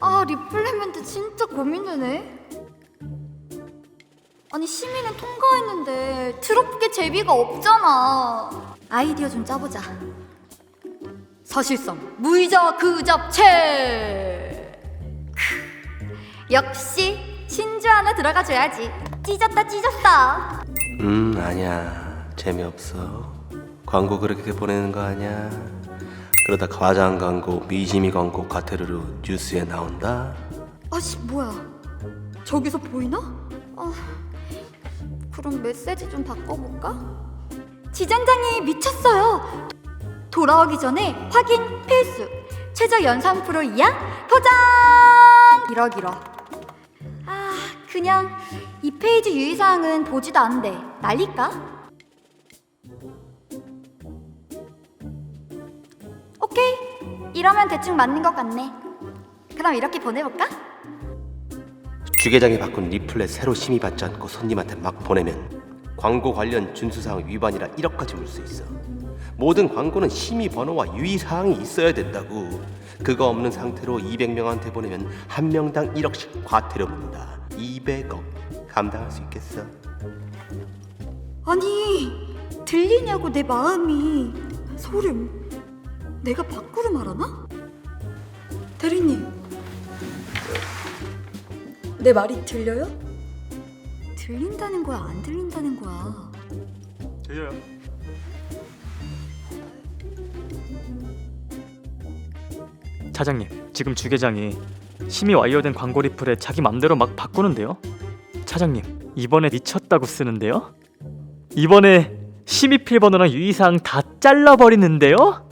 아 리플레이먼트 진짜 고민되네. 아니 시민은 통과했는데 드럽게 제비가 없잖아. 아이디어 좀 짜보자. 사실상 무이자 그 잡채! 크, 역시 신주 하나 들어가줘야지. 찢었다 찢었다. 음 아니야. 재미없어. 광고 그렇게 보내는 거 아니야 그러다 과장 광고 미지미 광고 카테르로 뉴스에 나온다 아씨 뭐야 저기서 보이나? 아 그럼 메시지 좀 바꿔볼까? 지장장이 미쳤어요 돌아오기 전에 확인 필수 최저 연산 프로 이하 포장 이러 기러 아 그냥 이 페이지 유의사항은 보지도 않는데 날릴까? 오케이? 이러면 대충 맞는 것 같네. 그럼 이렇게 보내볼까? 주계장이 바꾼 리플렛 새로 심의받지 않고 손님한테 막 보내면 광고 관련 준수사항 위반이라 1억까지 물 수 있어. 모든 광고는 심의 번호와 유의 사항이 있어야 된다고. 그거 없는 상태로 200명한테 보내면 한 명당 1억씩 과태료 묻는다. 200억. 감당할 수 있겠어? 아니 들리냐고 내 마음이. 소름 내가 밖으로 말하나? 대리님 내 말이 들려요? 들린다는 거야 안 들린다는 거야 들려요. 차장님, 지금 주계장이 심의 완료된 광고 리플에 자기 맘대로 막 바꾸는데요. 차장님, 이번에 미쳤다고 쓰는데요. 이번에 심의 필번호랑 유의사항 다 잘라버리는데요.